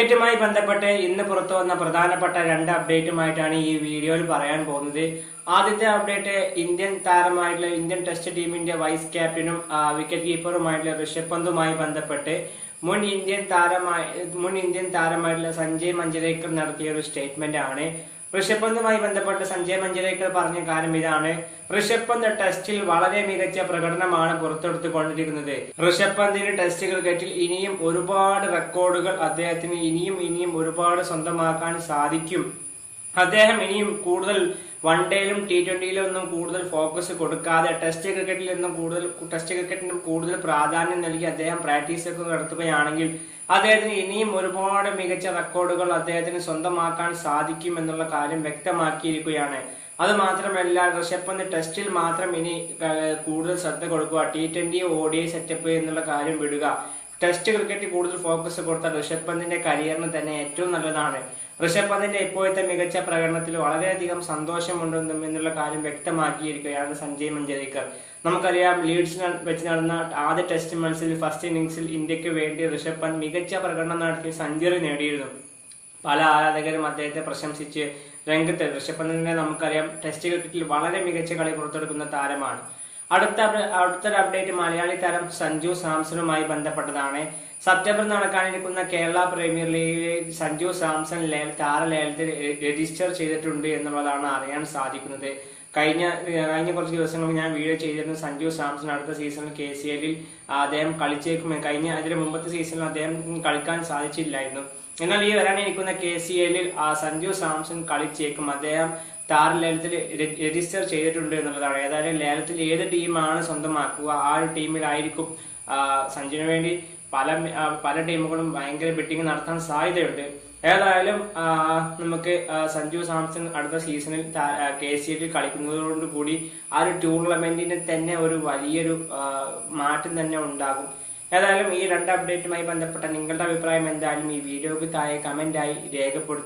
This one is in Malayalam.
ക്രിക്കറ്റുമായി ബന്ധപ്പെട്ട് ഇന്ന് പുറത്തു വന്ന പ്രധാനപ്പെട്ട രണ്ട് അപ്ഡേറ്റുമായിട്ടാണ് ഈ വീഡിയോയിൽ പറയാൻ പോകുന്നത്. ആദ്യത്തെ അപ്ഡേറ്റ് ഇന്ത്യൻ താരമായിട്ടുള്ള ഇന്ത്യൻ ടെസ്റ്റ് ടീമിന്റെ വൈസ് ക്യാപ്റ്റനും വിക്കറ്റ് കീപ്പറുമായിട്ടുള്ള ഋഷഭ് പന്തുമായി ബന്ധപ്പെട്ട് മുൻ ഇന്ത്യൻ താരമായി മുൻ ഇന്ത്യൻ താരമായിട്ടുള്ള സഞ്ജയ് മഞ്ജരേക്കർ നടത്തിയ ഒരു സ്റ്റേറ്റ്മെന്റ് ആണ്. ഋഷഭ് പന്തുമായി ബന്ധപ്പെട്ട് സഞ്ജയ് മഞ്ചരേക്കർ പറഞ്ഞ കാര്യം ഇതാണ്. ഋഷഭ് പന്ത് ടെസ്റ്റിൽ വളരെ മികച്ച പ്രകടനമാണ് പുറത്തെടുത്തുകൊണ്ടിരിക്കുന്നത്. ഋഷഭ് പന്തിന് ടെസ്റ്റ് ക്രിക്കറ്റിൽ ഇനിയും ഒരുപാട് റെക്കോർഡുകൾ അദ്ദേഹത്തിന് ഇനിയും ഇനിയും ഒരുപാട് സ്വന്തമാക്കാൻ സാധിക്കും. അദ്ദേഹം ഇനിയും കൂടുതൽ വൺ ഡേയിലും ടി ട്വന്റിയിലും ഒന്നും കൂടുതൽ ഫോക്കസ് കൊടുക്കാതെ ടെസ്റ്റ് ക്രിക്കറ്റിൽ നിന്നും കൂടുതൽ ടെസ്റ്റ് ക്രിക്കറ്റിനും കൂടുതൽ പ്രാധാന്യം നൽകി അദ്ദേഹം പ്രാക്ടീസ് ഒക്കെ നടത്തുകയാണെങ്കിൽ അദ്ദേഹത്തിന് ഇനിയും ഒരുപാട് മികച്ച റെക്കോർഡുകൾ അദ്ദേഹത്തിന് സ്വന്തമാക്കാൻ സാധിക്കും എന്നുള്ള കാര്യം വ്യക്തമാക്കിയിരിക്കുകയാണ്. അത് മാത്രമല്ല ഋഷഭ് പന്ത് ടെസ്റ്റിൽ മാത്രം ഇനി കൂടുതൽ ശ്രദ്ധ കൊടുക്കുക T twenty O D setup എന്നുള്ള കാര്യം വിടുക. ടെസ്റ്റ് ക്രിക്കറ്റിൽ കൂടുതൽ ഫോക്കസ് കൊടുത്ത ഋഷഭ് പന്തിന്റെ കരിയറിന് തന്നെ ഏറ്റവും നല്ലതാണ്. ഋഷഭ് പന്തിന്റെ ഇപ്പോഴത്തെ മികച്ച പ്രകടനത്തിൽ വളരെയധികം സന്തോഷമുണ്ടെന്നും എന്നുള്ള കാര്യം വ്യക്തമാക്കിയിരിക്കുകയാണ് സഞ്ജയ് മഞ്ചരേക്കർ. നമുക്കറിയാം ലീഡ്സ് വെച്ച് നടന്ന ആദ്യ ടെസ്റ്റ് മത്സരത്തിൽ ഫസ്റ്റ് ഇന്നിംഗ്സിൽ ഇന്ത്യയ്ക്ക് വേണ്ടി ഋഷഭ് പന്ത് മികച്ച പ്രകടനം നടത്തി സെഞ്ചുറി നേടിയിരുന്നു. പല ആരാധകരും അദ്ദേഹത്തെ പ്രശംസിച്ച് രംഗത്ത് ഋഷഭ് പന്തിനെ നമുക്കറിയാം ടെസ്റ്റ് ക്രിക്കറ്റിൽ വളരെ മികച്ച കളി പുറത്തെടുക്കുന്ന താരമാണ്. അടുത്ത അടുത്തൊരു അപ്ഡേറ്റ് മലയാളി താരം സഞ്ജു സാംസണുമായി ബന്ധപ്പെട്ടതാണ്. സെപ്റ്റംബർ നടക്കാനിരിക്കുന്ന കേരള പ്രീമിയർ ലീഗിൽ സഞ്ജു സാംസൺ ലേ- താര ലേലത്തിൽ രജിസ്റ്റർ ചെയ്തിട്ടുണ്ട് എന്നുള്ളതാണ് അറിയാൻ സാധിക്കുന്നത്. കഴിഞ്ഞ കഴിഞ്ഞ കുറച്ച് ദിവസങ്ങളിൽ ഞാൻ വീഡിയോ ചെയ്തിരുന്ന സഞ്ജു സാംസൺ അടുത്ത സീസണിൽ കെ സി എല്ലിൽ അദ്ദേഹം കളിച്ചേക്കും. കഴിഞ്ഞ അതിന് മുമ്പത്തെ സീസണിൽ അദ്ദേഹം കളിക്കാൻ സാധിച്ചില്ലായിരുന്നു. എന്നാൽ ഈ വരാനിരിക്കുന്ന കെ സി എല്ലിൽ സഞ്ജു സാംസൺ കളിച്ചേക്കും. അദ്ദേഹം താര ലേലത്തിൽ രജിസ്റ്റർ ചെയ്തിട്ടുണ്ട് എന്നുള്ളതാണ്. ഏതായാലും ലേലത്തിൽ ഏത് ടീമാണ് സ്വന്തമാക്കുക ആ ഒരു ടീമിലായിരിക്കും സഞ്ജുവിന് വേണ്ടി പല പല ടീമുകളും ഭയങ്കര ബെറ്റിംഗ് നടത്താൻ സാധ്യതയുണ്ട്. ഏതായാലും നമുക്ക് സഞ്ജു സാംസൺ അടുത്ത സീസണിൽ കെ സി എല്ലിൽ കളിക്കുന്നതോട് കൂടി ആ ഒരു ടൂർണമെന്റിന് തന്നെ ഒരു വലിയൊരു മാറ്റം തന്നെ ഉണ്ടാകും. ഏതായാലും ഈ രണ്ട് അപ്ഡേറ്റുമായി ബന്ധപ്പെട്ട നിങ്ങളുടെ അഭിപ്രായം എന്തായാലും ഈ വീഡിയോക്ക് താഴെ കമന്റായി രേഖപ്പെടുത്തും